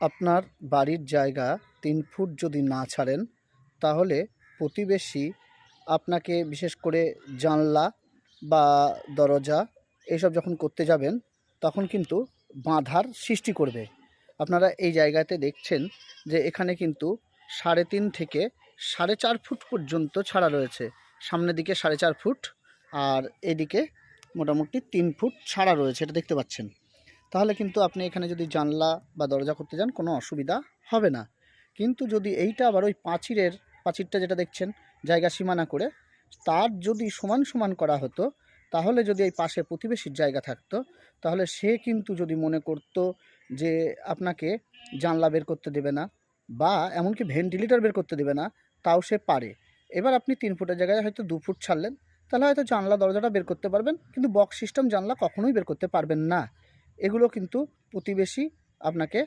আপনার বাড়ির জায়গা তিন ফুট যদি না ছাড়েন, তাহলে প্রতিবেশী আপনাকে বিশেষ করে জানলা বা দরজা এইসব যখন করতে যাবেন, তখন কিন্তু বাঁধার সৃষ্টি করবে। আপনারা এই জায়গাতে দেখছেন যে এখানে কিন্তু সাড়ে তিন থেকে সাড়ে চার ফুট পর্যন্ত ছাড়া রয়েছে। সামনের দিকে সাড়ে চার ফুট আর এদিকে মোটামুটি তিন ফুট ছাড়া রয়েছে, এটা দেখতে পাচ্ছেন। তাহলে কিন্তু আপনি এখানে যদি জানলা বা দরজা করতে যান, কোনো অসুবিধা হবে না। কিন্তু যদি এইটা আবার ওই পাঁচিরের, পাঁচিরটা যেটা দেখছেন, জায়গা সীমানা করে, তার যদি সমান সমান করা হতো, তাহলে যদি এই পাশে প্রতিবেশীর জায়গা থাকতো, তাহলে সে কিন্তু যদি মনে করতো যে আপনাকে জানলা বের করতে দেবে না বা এমনকি ভেন্টিলেটর বের করতে দেবে না, তাও সে পারে। এবার আপনি তিন ফুটের জায়গায় হয়তো দু ফুট ছাড়লেন, তাহলে হয়তো জানলা দরজাটা বের করতে পারবেন, কিন্তু বক্স সিস্টেম জানলা কখনোই বের করতে পারবেন না। এগুলো কিন্তু প্রতিবেশী আপনাকে